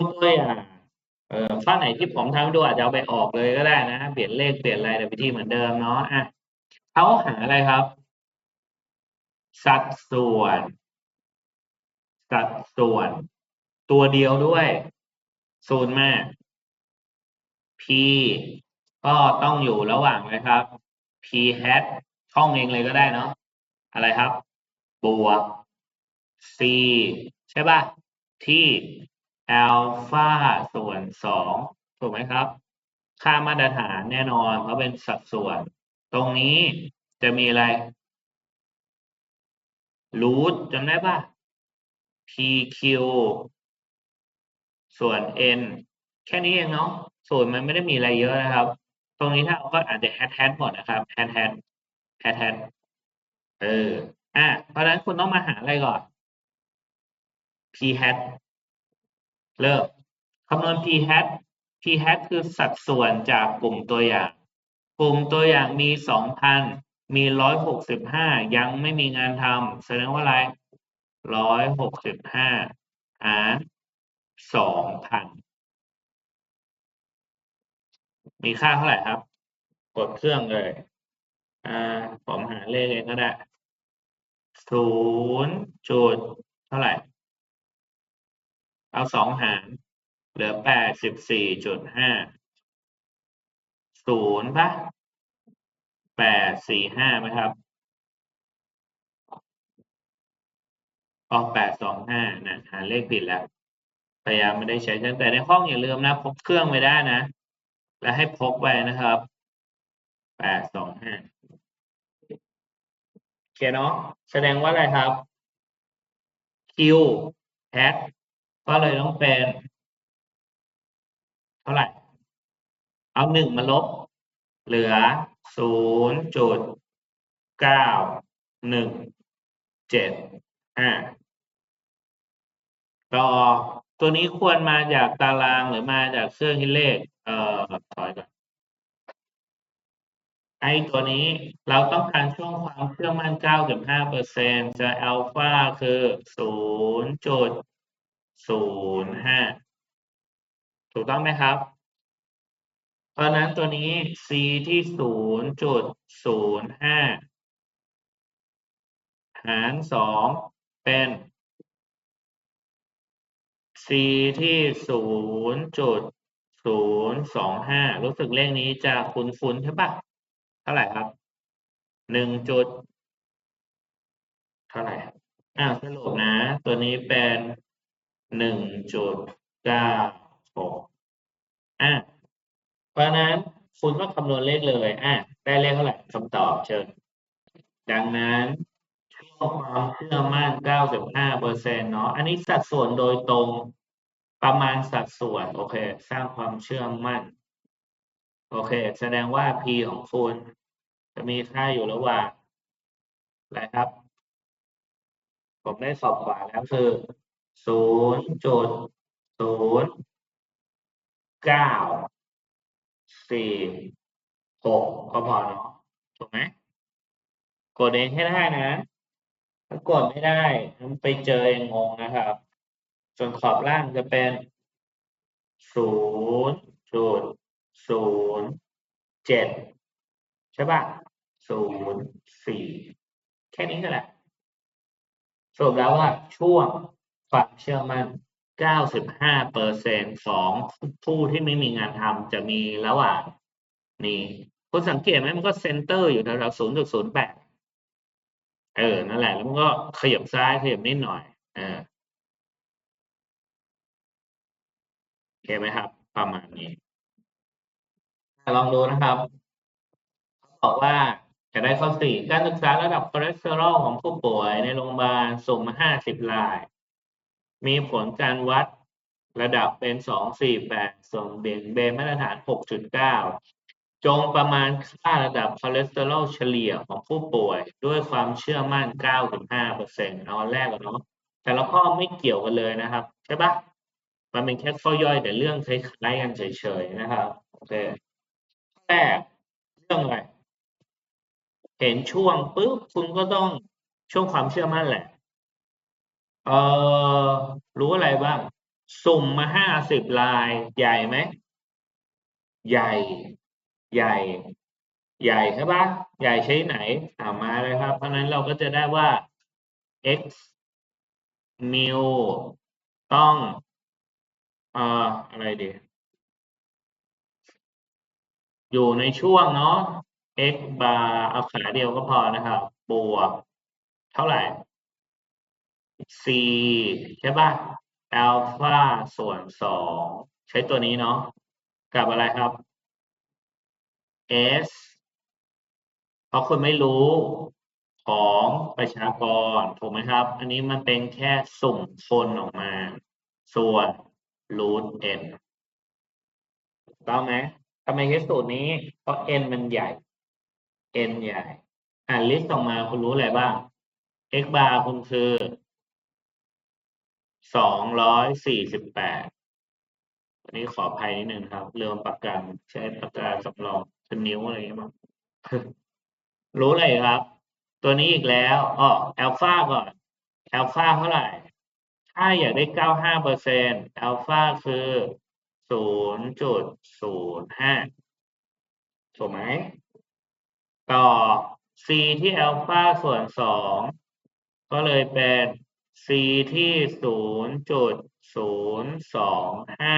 ตัวอย่างเออข้อไหนที่ผมทำดูอาจจะเอาไปออกเลยก็ได้นะ เปลี่ยนเลขเปลี่ยนอะไรแต่วิธีเหมือนเดิมเนาะอะเขาหาอะไรครับ สัดส่วน สัดส่วน ตัวเดียวด้วยศูนย์มาก p ก็ต้องอยู่ระหว่างเลยครับ p hat ท่องเองเลยก็ได้เนาะอะไรครับ บวก c ใช่ป่ะ ที่ alpha ส่วนสองถูกไหมครับ ค่ามาตรฐานแน่นอนเพราะเป็นสัดส่วน ตรงนี้จะมีอะไร root จำได้ป่ะ pq ส่วน n แค่นี้เองเนาะส่วนมันไม่ได้มีอะไรเยอะนะครับ ตรงนี้ถ้าเราก็อาจจะแฮชแฮชหมดนะครับแฮชแฮชแฮชแฮชเอออะเพราะฉะนั้นคุณต้องมาหาอะไรก่อน p hat เริ่มคำนวณ p hat p hat คือสัดส่วนจากกลุ่มตัวอย่าง กลุ่มตัวอย่างมีสองพันมีร้อยหกสิบห้ายังไม่มีงานทำแสดงว่าอะไรร้อยหาหารสองพันมีค่าเท่าไหร่ครับ กดเครื่องเลยอ่าผมหาเลขเองก็ได้ศูนย์จุดเท่าไหร่ เอาสองหาร เหลือแปดสิบสี่จุดห้าศูนย์ปะแปดสี่ห้าไหมครับออกแปดสองห้านะหาเลขผิดแล้วพยายามไม่ได้ใช้แต่ในห้องอย่าลืมนะพกเครื่องไว้ได้นะ และให้พกไว้นะครับแปดสองห้าโอเคเนาะแสดงว่าอะไรครับ Q hat ก็ ก็เลยต้องเป็นเท่าไหร่ เอาหนึ่งมาลบ เหลือศูนย์จุดเก้าหนึ่งเจ็ดห้าต่อตัวนี้ควรมาจากตารางหรือมาจากเครื่องคิดเลข เอ่อถอยก่อนไอตัวนี้เราต้องการช่วงความเชื่อมั่น 9.5เปอร์เซ็นจะอัลฟาคือ 0.05ถูกต้องไหมครับ เพราะนั้นตัวนี้ c ที่0.05หาร2เป็น c ที่0.025รู้สึกเลขนี้จะคุ้นๆใช่ปะเท่าไหร่ครับหนึ่งจุดเท่าไหร่อ่าสรุปนะ ตัวนี้เป็น หนึ่งจุดเก้าหกอะเพราะนั้นคุณก็คำนวณเลขเลยอะได้เลขเท่าไหร่คำตอบเชิญ ดังนั้นช่วงความเชื่อมั่น 95เปอร์เซ็นเนาะอันนี้สัดส่วนโดยตรงประมาณสัดส่วนโอเค สร้างความเชื่อมั่น โอเค แสดงว่า P ของคุณ จะมีค่าอยู่ระหว่างอะไรครับ ผมได้สอบขวาแล้วคือ ศูนย์จุดศูนย์เก้าสี่หกก็พอเนาะถูกไหมกดเองให้ได้นะ ถ้ากดไม่ได้มันไปเจอเองงงนะครับ ส่วนขอบล่างจะเป็นศูนย์จุดศูนย์เจ็ดใช่ปะศูนย์สี่แค่นี้ก็แหละสรุปแล้วว่าช่วง ความเชื่อมั่น 95เปอร์เซ็นของผู้ที่ไม่มีงานทำจะมีระหว่างนี่คุณสังเกตไหมมันก็เซนเตอร์อยู่แถวๆ0.08 เออ นั่นแหละ แล้วมันก็ขยับซ้ายขยับนิดหน่อย เออโอเคไหมครับ ประมาณนี้ลองดูนะครับเขาบอกว่าจะได้ข้อสี่การศึกษาระดับคอเลสเตอรอลของผู้ป่วยในโรงพยาบาลสุ่มห้าสิบราย มีผลการวัดระดับเป็นสองสี่แปดส่งเบี่ยงเบนมาตรฐานหกจุดเก้าจงประมาณค่าระดับคอเลสเตอรอลเฉลี่ยของผู้ป่วย ด้วยความเชื่อมั่นเก้าถึงห้าเปอร์เซ็นต์เอาแรกก่อนเนาะแต่ละข้อไม่เกี่ยวกันเลยนะครับ ใช่ปะมันเป็นแค่ข้อย่อยแต่เรื่องคล้ายๆกันเฉยๆนะครับโอเคแรกเรื่องอะไร เห็นช่วงปุ๊บคุณก็ต้องช่วงความเชื่อมั่นแหละ เออรู้อะไรบ้าง สุ่มมาห้าสิบลายใหญ่ไหม ใหญ่ ใหญ่ ใหญ่ใช่ปะใหญ่ใช้ไหนถามมาเลยครับ เพราะนั้นเราก็จะได้ว่า x mu ต้องเอ่ออะไรดี อยู่ในช่วงเนาะ x bar เอาขาเดียวก็พอนะครับ บวก เท่าไหร่ c ใช่ป่ะอัลฟาส่วนสองใช้ตัวนี้เนาะกับอะไรครับ s เพราะคุณไม่รู้ของประชากรถูกไหมครับ อันนี้มันเป็นแค่สุ่มคนออกมา ส่วน root n ต้องไหมทำไมใช้สูตรนี้ เพราะ n มันใหญ่ n ใหญ่ อ่านลิสต์ออกมาคุณรู้อะไรบ้าง x bar คุณคือ สองร้อยสี่สิบแปดอันนี้ขออภัยนิดนึงครับ เรื่องปากกาใช้ปากกาสำรองเป็นนิ้วอะไรเงี้ยมั้งรู้เลยครับ ตัวนี้อีกแล้วอ๋ออัลฟาก่อนอัลฟาเท่าไหร่ ถ้าอยากได้เก้าห้าเปอร์เซ็นต์อัลฟาคือศูนย์จุดศูนย์ห้าถูกไหมต่อ c ที่อัลฟาส่วนสองก็เลยเป็น c ที่ศูนย์จุดศูนย์สองห้า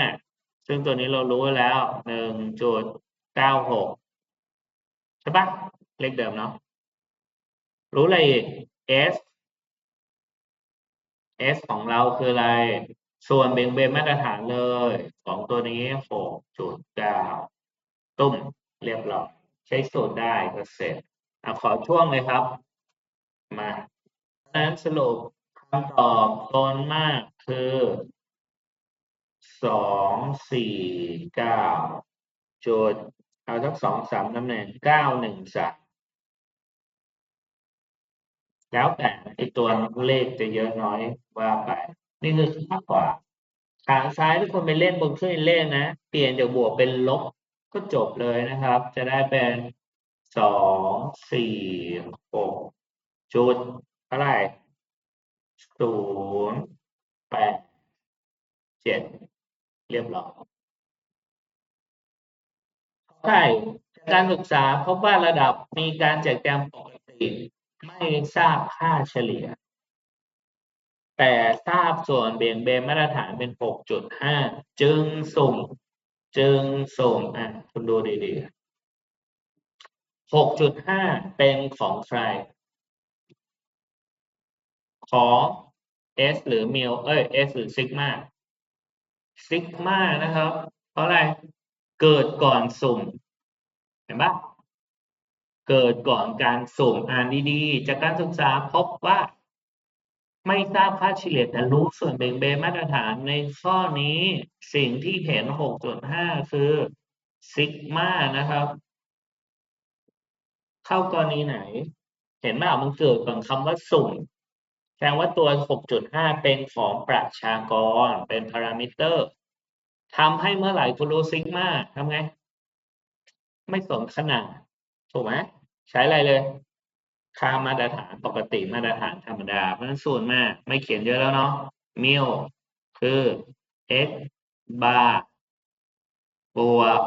ซึ่งตัวนี้เรารู้แล้วหนึ่งจุดเก้าหกใช่ปะเลขเดิมเนาะรู้อะไรอีก s s ของเราคืออะไร ส่วนเบ่งเบนมาตรฐานเลยของตัวนี้หกจุดเก้าตุ้มเรียบร้อยใช้สูตรได้ก็เสร็จอขอช่วงเลยครับ มานั้นสรุป คำตอบตนมากคือสองสี่เก้าจุดเอาทักสองสามตำแหน่งเก้าหนึ่งสามแล้วแต่ไอตัวเลขจะเยอะน้อยว่าไป นี่คือค่ากว่าทาซ้ายทุกคนไปเล่นบนเครื่องเลขนะ เปลี่ยนจากบวกเป็นลบก็จบเลยนะครับ จะได้เป็นสองสี่หกจุดเท่าไหร่ ศูนย์แปดเจ็ดเรียบร้อยใช่จากการศึกษาพบว่าระดับมีการแจกแจงปกติไม่ทราบค่าเฉลี่ย แต่ทราบส่วนเบี่ยงเบนมาตรฐานเป็นหกจุดห้าจึงสุ่ม จึงสุ่มอะคุณดูดีๆหกจุดห้าเป็นของใคร ของ S หรือมิลเอ้ย S หรือซิกมาซิกมานะครับ เพราะอะไร เกิดก่อนสุ่ม เห็นปะเกิดก่อนการสุ่มอ่านดีๆ จากการศึกษาพบว่า ไม่ทราบค่าเฉลี่ยแต่รู้ส่วนเบ่งเบนมาตรฐานในข้อนี้สิ่งที่เห็น 6.5 คือซิกมานะครับ เข้ากรณีไหน เห็นไหมมันเกิดก่อนคำว่าสุ่ม ดงว่าตัว 6.5 เป็นของประชากร เป็นพารามิเตอร์ทำให้เมื่อไหร่คุณรู้ซิกมาทำไง ไม่สนขนาด ถูกไหมใช้อะไรเลย ค่ามาตรฐานปกติมาตรฐานธรรมดา เพราะนั้นส่วนมาก ไม่เขียนเยอะแล้วเนาะมิลคือ x bar บวก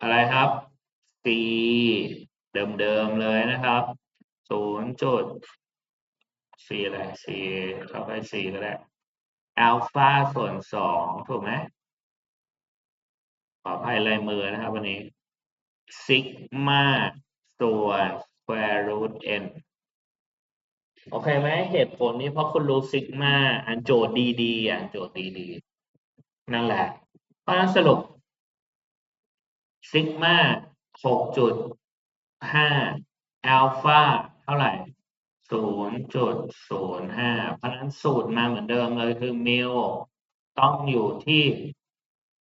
อะไรครับ c เดิมๆเลยนะครับศู นย์จุด c อะไร c เข้าไป c ก็ได้อัลฟาส่วนสองถูกไหมขออภัยลายมือนะครับ วันนี้ซิกมาส่วน square root n โอเคไหมเหตุผลนี้เพราะคุณรู้ซิกมาอันโจทย์ดีๆอ่านโจทย์ดีๆนั่นแหละเพราะฉะนั้นสรุปซิกมาหกจุดห้าอัลฟาเท่าไหร่ ศูนย์จุดศูนย์ห้าเพราะฉะนั้นสูตรมาเหมือนเดิมเลยคือมิลต้องอยู่ที่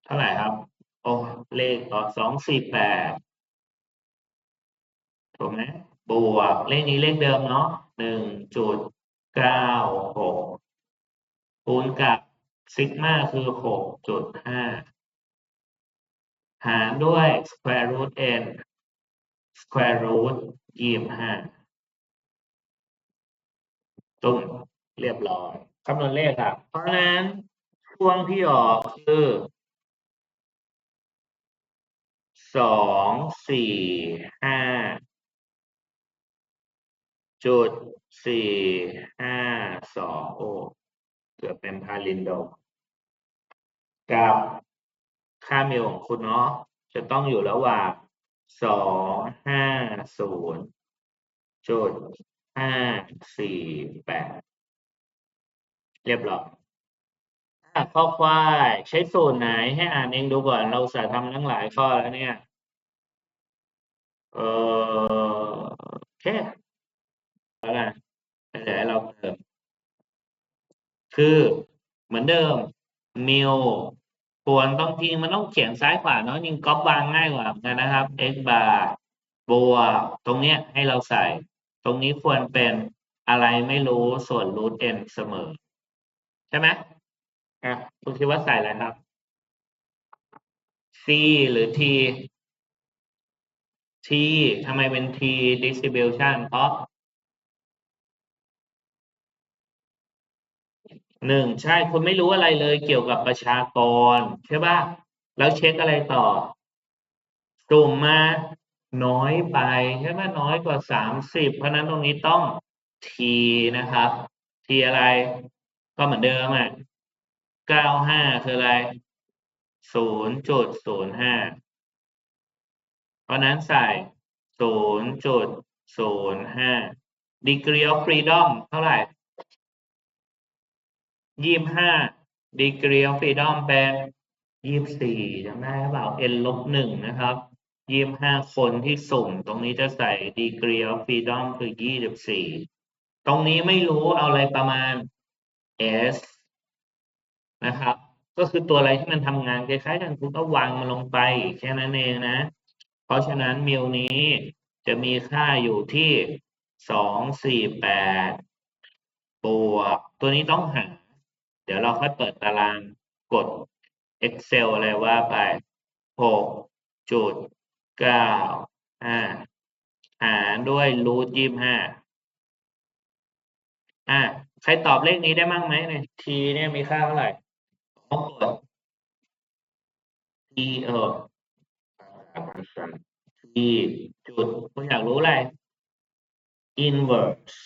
เท่าไหร่ครับ โอ้เลขต่อสองสี่แปดถูกไหมบวกเลขนี้เลขเดิมเนาะหนึ่งจุดเก้าหกคูณกับซิกมาคือหกจุดห้าหารด้วย square root n square root ยี่ห้า ตุ้มเรียบร้อยคำนวณเลขครับ เพราะนั้นช่วงที่ออกคือสองสี่ห้าจุดสี่ห้าสองโอเกือบเป็นพาลินโดกับค่ามิวของคุณเนาะจะต้องอยู่ระหว่างสองห้าศูนย์จุด ห้าสี่แปดเรียบร้อยอะข้อควายใช้สูตรไหนให้อ่านเองดูก่อน เราสาทำทั้งหลายข้อแล้วเนี่ย เออโอเคแล้วกันเดี๋ยวให้เราเติม คือเหมือนเดิมมิวควรต้องจริงมันต้องเขียนซ้ายขวาเนาะยิงก๊อปวางง่ายกว่ากันนะครับ x bar บวกตรงเนี้ยให้เราใส่ ตรงนี้ควรเป็นอะไรไม่รู้ส่วนรูท n เสมอ ใช่ไหมอะคุณคิดว่าใส่อะไรครับ c หรือ t t ทำไมเป็น t distribution เพราะหนึ่งใช่คุณไม่รู้อะไรเลยเกี่ยวกับประชากร ใช่ป่ะ แล้วเช็คอะไรต่อ สุ่มมา น้อยไปใช่ไหมน้อยกว่าสามสิบเพราะนั้นตรงนี้ต้อง t นะครับ t อะไรก็เหมือนเดิมอะเก้าห้าคืออะไรศูนย์จุดศูนย์ห้าเพราะนั้นใส่ศูนย์จุดศูนย์ห้า degree of freedom เท่าไหร่ยี่ห้า degree of freedom เป็นยี่สี่จำได้หรือเปล่า n ลบหนึ่งนะครับ ยี่สิบห้าคนที่สุ่ม ตรงนี้จะใส่ degree of freedom คือยี่สิบสี่ตรงนี้ไม่รู้เอาอะไรประมาณ s นะครับ ก็คือตัวอะไรที่มันทำงานคล้ายๆกันคุณก็วางมันลงไป แค่นั้นเองนะ เพราะฉะนั้นมิวนี้จะมีค่าอยู่ที่สองสี่แปดบวกตัวนี้ต้องหา เดี๋ยวเราค่อยเปิดตารางกด Excel อะไรว่าไปหกจุด เก้าห้าหารด้วยรูทยี่ห้าอะใครตอบเลขนี้ได้มั่งไหมเนี่ยทีเนี่ยมีค่าเท่าไหร่ต้องกด t เออ t จุดคุณอยากรู้อะไร inverse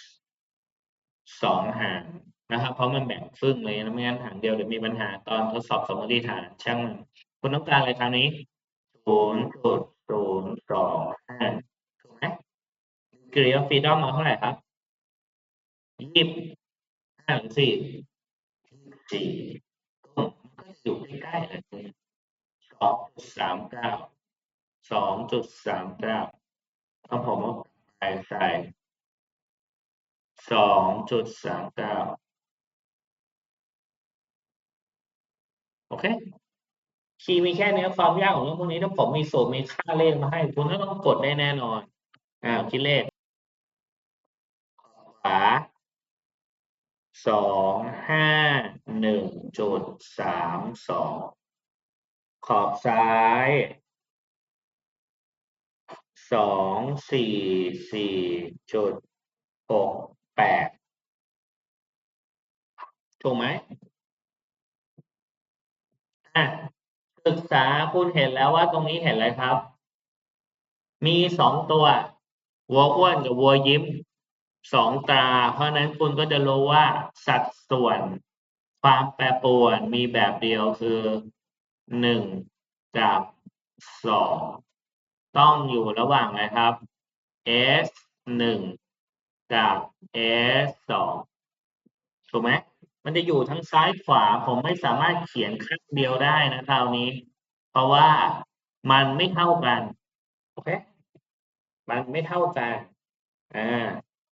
สองหารนะครับ เพราะมันแบ่งครึ่งเลยนะไม่งั้นหารเดียวเดี๋ยวมีปัญหาตอนทดสอบสมมติฐานช่างมันคุณต้องการอะไรคราวนี้ศูนย์จุดศูนย์ สองห้าถูกไหมกรีฟฟีดอมมาเท่าไหร่ครับยี่สิบห้าหรือสี่สี่ก็อยู่ใกล้ๆเลยสองจุดสามเก้าสองจุดสามเก้าต้องผมว่าใส่ใส่สองจุดสามเก้าโอเค คีย์มีแค่นี้ความยากของเรื่องพวกนี้ถ้าผมมีสูตรมีค่าเลขมาให้ คุณก็ต้องกดได้แน่นอนอ่าคิดเลขขวาสองห้าหนึ่งจุดสามสองขอบซ้ายสองสี่สี่จุดหกแปดถูกไหมอะ ศึกษาคุณเห็นแล้วว่าตรงนี้เห็นอะไรครับ มีสองตัววัวอ้วนกับวัวยิ้มสองตา เพราะนั้นคุณก็จะรู้ว่าสัดส่วนความแปรปรวนมีแบบเดียวคือหนึ่งกับสองต้องอยู่ระหว่างอะไรครับ s หนึ่งกับ s สองถูกไหม มันจะอยู่ทั้งซ้ายขวาผมไม่สามารถเขียนข้างเดียวได้นะคราวนี้ เพราะว่ามันไม่เท่ากันโอเคมันไม่เท่ากันอ่า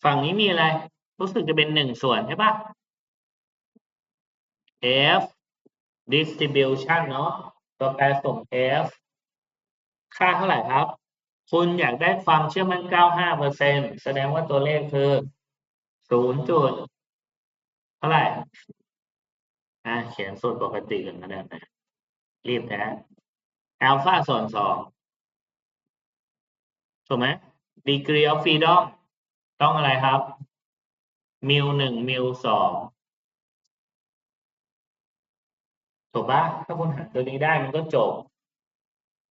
ฝั่งนี้มีอะไร รู้สึกจะเป็นหนึ่งส่วนใช่ปะ f distribution เนาะตัวแปรส่ง f ค่าเท่าไหร่ครับ คุณอยากได้ความเชื่อมั่น 95%แสดงว่าตัวเลขคือ0จุด เท่าไหร่อ่าเขียนส่วนปกติกันก็ได้นะรีบนะอัลฟาส่วนสองถูกไหม degree of freedom ต้องอะไรครับมิวหนึ่งมิวสองถูกปะถ้าคุณหาตัวนี้ได้มันก็จบ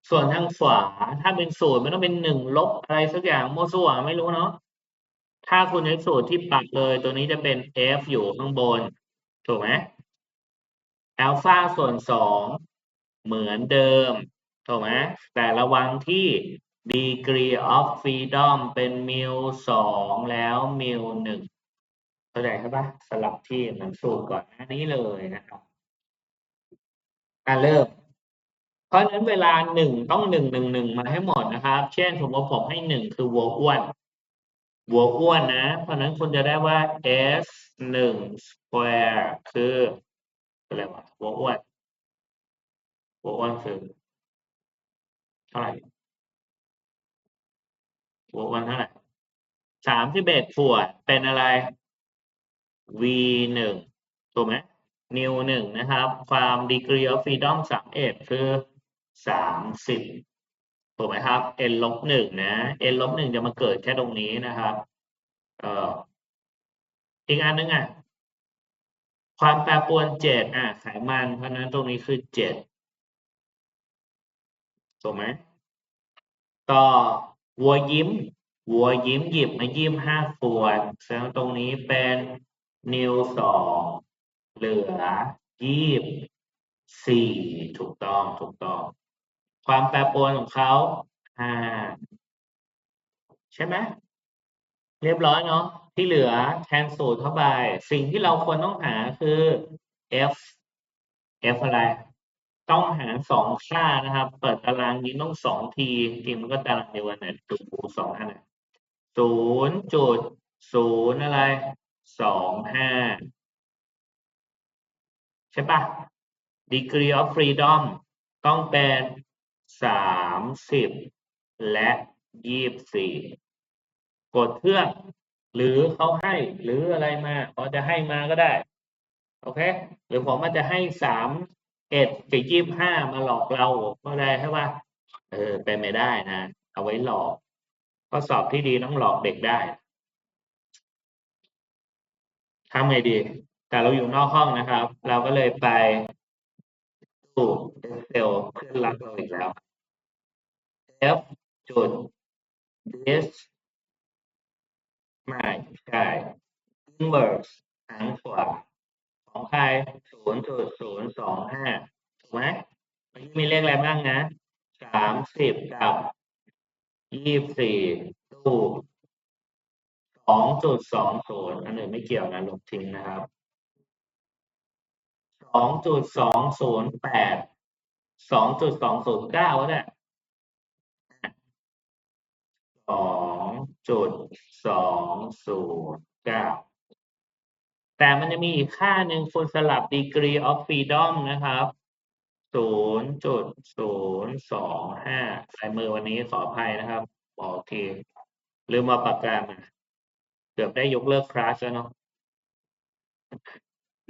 ส่วนทางขวาถ้าเป็นสูตรมันต้องเป็นหนึ่งลบอะไรสักอย่างโมั่วซั่วไม่รู้เนาะ ถ้าคุณใช้สูตรที่ปักเลยตัวนี้จะเป็น f อยู่ข้างบน ถูกไหมอัลฟาส่วนสองเหมือนเดิม ถูกไหมแต่ระวังที่ degree of freedom เป็นมิวสองแล้วมิวหนึ่งเข้าใจใช่ปะสลับที่หมือนสูตรก่อนหน้านี้เลยนะครับอะเริ่ม เพราะฉะนั้นเวลาหนึ่งต้องหนึ่งหนึ่งหนึ่งมาให้หมดนะครับ เช่นสมมติผมให้หนึ่งคือวัวอ้วน วัวอ้วนนะ เพราะนั้นคุณจะได้ว่า s หนึ่ง square คืออะไรวะวัวอ้วนวัวอ้วนคือเท่าไหร่วัวอ้วนเท่าไหร่สามสิบเอ็ดขวดเป็นอะไร v หนึ่งถูกไหม new หนึ่งนะครับ ความ degree of freedom สามเอ็ดคือสามสิบ ถูกไหมครับ n ลบหนึ่งนะ n ลบหนึ่งจะมาเกิดแค่ตรงนี้นะครับ เอ่ออีกอันนึงอะ ความแปรปรวนเจ็ดอะไขมันเพราะนั้นตรงนี้คือเจ็ดถูกไหมต่อวัวยิ้ม วัวยิ้มหยิบมายิ้มห้าขวดแสดงว่าตรงนี้เป็นนิวสองเหลือยี่บสี่ถูกต้องถูกต้อง ความแปรปรวนของเขาห้าใช่ไหมเรียบร้อยเนาะที่เหลือแทนสูตรเข้าไป สิ่งที่เราควรต้องหาคือ f f อะไร ต้องหาสองค่านะครับ เปิดตารางนี้ต้องสองทีจริงมันก็ตารางเดียวกันนะดูสองอันนศูนย์จุดศูนย์อะไรสองห้าใช่ปะ degree of freedom ต้องเป็น สามสิบและยี่บสี่กดเครื่อง หรือเขาให้หรืออะไรมาเขาจะให้มาก็ได้ โอเค หรือผมอาจจะให้สามเอ็ดกับยี่บห้ามาหลอกเราก็ได้ใช่ปะเออเป็นไม่ได้นะ เอาไว้หลอกข้อสอบที่ดีต้องหลอกเด็กได้ทำไงดี แต่เราอยู่นอกห้องนะครับ เราก็เลยไป ดู Excel เพื่อนรักเราอีกแล้ว f จุด this ไม่ใช่ inverse หางขวาของใครศูนย์จุดศูนย์สองห้าถูกไหมมันมีเลขอะไรบ้างนะสามสิบกับยี่สิบสี่ตู้สองจุดสองศูนย์อันอื่นไม่เกี่ยวนะลบทิ้งนะครับ องจุดสองศูนย์แปดสองจุดสองศูนย์เก้าเนี่ยสองจุดสองศูนย์เก้าแต่มันจะมีอีกค่าหนึ่งคุณสลับ degree of freedom นะครับศูนย์จุดศูนย์สองห้าลายมือวันนี้ขออภัยนะครับบอกทีลืมมาปากกามาเกือบได้ยกเลิกคลาสแล้วเนาะ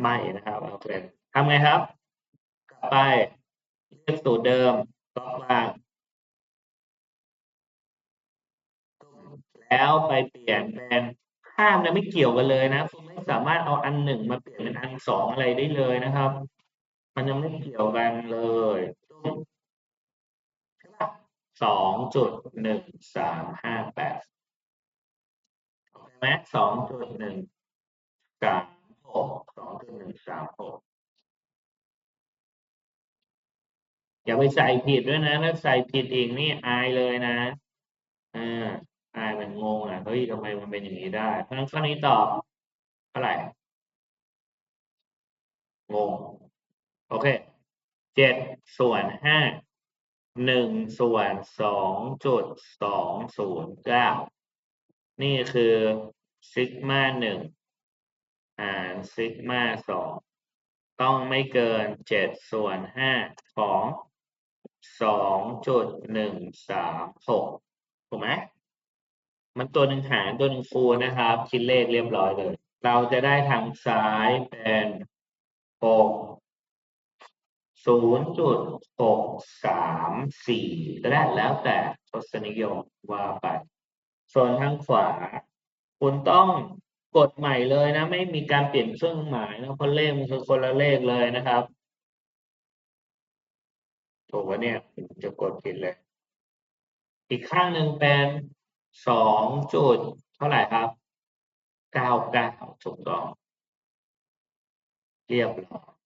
ไม่นะครับโอาเค ทำไงครับ กลับไปเลือกสูตรเดิมก็วาง แล้วไปเปลี่ยนเป็นข้ามนี่ยไม่เกี่ยวกันเลยนะคุณไม่สามารถเอาอันหนึ่งมาเปลี่ยนเป็นอันสองอะไรได้เลยนะครับ มันยังไม่เกี่ยวกันเลยสองจุดหนึ่งสามห้าแปดโอเคไหมสองจุดหนึ่งสามหกสองจุดหนึ่งสามหก อย่าไปใส่ผิดด้วยนะถ้าใส่ผิดอีกนี่อายเลยนะอ่าอายมันงงอะเฮ้ยทำไมมันเป็นอย่างนี้ได้ เพราะฉะนั้นข้อนี้ตอบเท่าไหร่งงโอเคเจ็ดส่วนห้าหนึ่งส่วนสองจุดสองศูนย์เก้านี่คือซิกมาหนึ่งหารซิกมาสองต้องไม่เกินเจ็ดส่วนห้าของ สองจุดหนึ่งสามหกถูกไหมมันตัวหนึ่งหารตัวหนึ่งคูณนะครับ คิดเลขเรียบร้อยเลย เราจะได้ทางซ้ายเป็นหกศูนย์จุดหกสามสี่ก็ได้แล้วแต่ทศนิยมว่าไป ส่วนทางขวา คุณต้องกดใหม่เลยนะ ไม่มีการเปลี่ยนเครื่องหมายนะเพราะเลขมันคือคนละเลขเลยนะครับ ถูกปะเนี่ยคุณจะกดผิดเลย อีกข้างหนึ่งเป็นสองจุดเท่าไหร่ครับเก้าเก้าถูกต้องเรียบร้อย